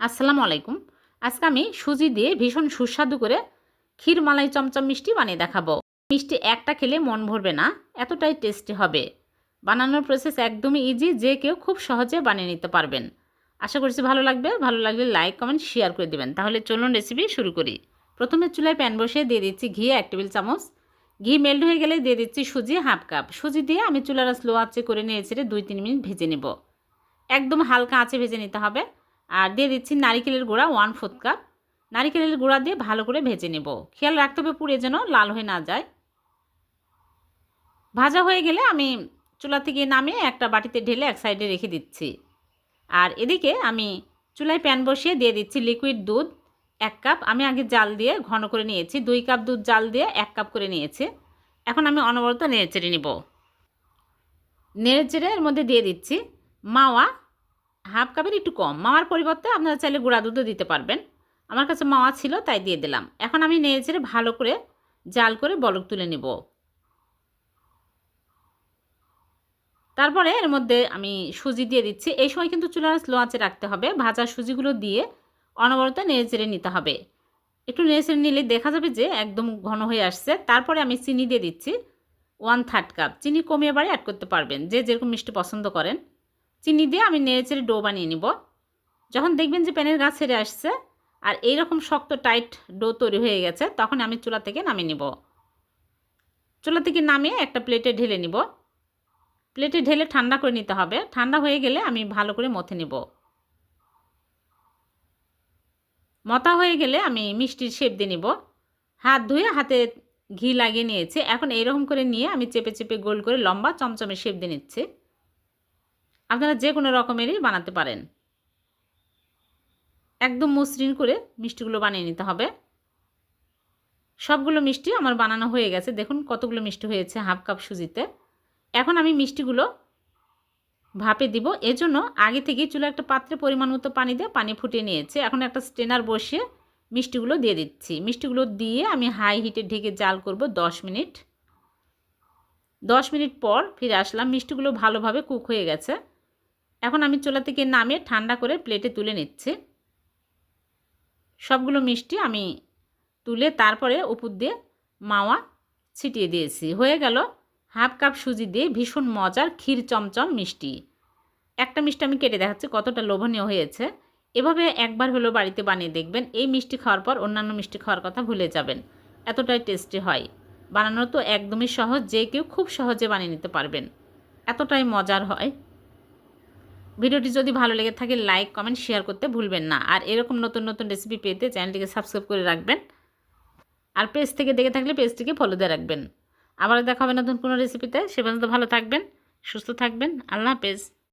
আসসালামু আলাইকুম। আজকে আমি সুজি দিয়ে ভীষণ সুস্বাদু করে ক্ষীর মালাই চমচম মিষ্টি বানিয়ে দেখাবো। মিষ্টি একটা খেলে মন ভরবে না, এতটাই টেস্টি হবে। বানানোর প্রসেস একদমই ইজি যে কেউ খুব সহজে বানিয়ে নিতে পারবেন। আশা করছি ভালো লাগবে, ভালো লাগলে লাইক কমেন্ট শেয়ার করে দেবেন। তাহলে চলুন রেসিপি শুরু করি। প্রথমে চুলায় প্যান বসিয়ে দিয়ে দিচ্ছি ঘি এক টেবিল চামচ। ঘি মেল্ট হয়ে গেলে দিয়ে দিচ্ছি সুজি হাফ কাপ সুজি দিয়ে আমি চুলাটা স্লো আঁচে করে নিয়ে ছেড়ে দুই তিন মিনিট ভেজে নেব। একদম হালকা আঁচে ভেজে নিতে হবে। আর দিয়ে দিচ্ছি নারিকেলের গুঁড়া ওয়ান ফোর্থ কাপ নারিকেলের গুঁড়া দিয়ে ভালো করে ভেজে নেব। খেয়াল রাখতে হবে পুড়ে যেন লাল হয়ে না যায়। ভাজা হয়ে গেলে আমি চুলা থেকে নামিয়ে একটা বাটিতে ঢেলে এক সাইডে রেখে দিচ্ছি। আর এদিকে আমি চুলায় প্যান বসিয়ে দিয়ে দিচ্ছি লিকুইড দুধ। এক কাপ আমি আগে জাল দিয়ে ঘন করে নিয়েছি। দুই কাপ দুধ জাল দিয়ে এক কাপ করে নিয়েছি। এখন আমি অনবরত নেড়ে চেড়ে নিব। নেড়ে চেড়ে এর মধ্যে দিয়ে দিচ্ছি মাওয়া হাফ কাপের একটু কম। মাওয়ার পরিবর্তে আপনারা চাইলে গুঁড়া দুধও দিতে পারবেন। আমার কাছে মাওয়া ছিল, তাই দিয়ে দিলাম। এখন আমি নেড়ে চেড়ে ভালো করে জাল করে বলক তুলে নেব। তারপরে এর মধ্যে আমি সুজি দিয়ে দিচ্ছি। এই সময় কিন্তু চুলার স্লো আঁচে রাখতে হবে। ভাজা সুজিগুলো দিয়ে অনবরত নেড়ে চেড়ে নিতে হবে। একটু নেড়ে চেড়ে নিলে দেখা যাবে যে একদম ঘন হয়ে আসছে। তারপরে আমি চিনি দিয়ে দিচ্ছি। One third cup. চিনি কমিয়ে বাড়ি অ্যাড করতে পারবেন। যে যেরকম মিষ্টি পছন্দ করেন। চিনি দিয়ে আমি নেড়ে চেড়ে ডো বানিয়ে নিব। যখন দেখবেন যে প্যানের গাছ ছেড়ে আসছে আর এই রকম শক্ত, টাইট ডো তৈরি হয়ে গেছে, তখন আমি চুলা থেকে নামিয়ে নিব। চুলা থেকে নামিয়ে একটা প্লেটে ঢেলে নিব। প্লেটে ঢেলে ঠান্ডা করে নিতে হবে। ঠান্ডা হয়ে গেলে আমি ভালো করে মথে নিব। মতা হয়ে গেলে আমি মিষ্টির শেপ দিয়ে নিব। হাত ধুয়ে হাতে ঘি লাগিয়ে নিয়েছি। এখন এইরকম করে নিয়ে আমি চেপে চেপে গোল করে লম্বা চমচমে শেপ দিয়ে নিচ্ছি। আপনারা যে কোনো রকমেরই বানাতে পারেন। একদম মসৃণ করে মিষ্টিগুলো বানিয়ে নিতে হবে। সবগুলো মিষ্টি আমার বানানো হয়ে গেছে। দেখুন কতগুলো মিষ্টি হয়েছে হাফ কাপ সুজিতে। এখন আমি মিষ্টিগুলো ভাপে দিব। এজন্য আগে থেকেই চুলো একটা পাত্রে পরিমাণ মতো পানি দিয়ে পানি ফুটিয়ে নিয়েছে। এখন একটা স্টেনার বসিয়ে মিষ্টিগুলো দিয়ে দিচ্ছি। মিষ্টিগুলো দিয়ে আমি হাই হিটে ঢেকে জাল করব দশ মিনিট। দশ মিনিট পর ফিরে আসলাম। মিষ্টিগুলো ভালোভাবে কুক হয়ে গেছে। এখন আমি চোলা থেকে নামে ঠান্ডা করে প্লেটে তুলে নিচ্ছি। সবগুলো মিষ্টি আমি তুলে তারপরে উপর দিয়ে মাওয়া ছিটিয়ে দিয়েছি। হয়ে গেল হাফ কাপ সুজি দিয়ে ভীষণ মজার ক্ষীর চমচম মিষ্টি। একটা মিষ্টি আমি কেটে দেখাচ্ছি কতটা লোভনীয় হয়েছে। এভাবে একবার হলেও বাড়িতে বানিয়ে দেখবেন। এই মিষ্টি খাওয়ার পর অন্যান্য মিষ্টি খাওয়ার কথা ভুলে যাবেন। এতটাই টেস্টি হয়। বানানো তো একদমই সহজ, যে কেউ খুব সহজে বানিয়ে নিতে পারবেন। এতটাই মজার হয়। ভিডিওটি যদি ভালো লেগে থাকে লাইক কমেন্ট শেয়ার করতে ভুলবেন না। আর এরকম নতুন নতুন রেসিপি পেতে চ্যানেলটিকে সাবস্ক্রাইব করে রাখবেন। আর পেজ থেকে দেখে থাকলে পেজটিকে ফলো দিয়ে রাখবেন। আবার দেখা হবে নতুন কোনো রেসিপিতে সে পর্যন্ত ভালো থাকবেন, সুস্থ থাকবেন। আল্লাহ হাফেজ।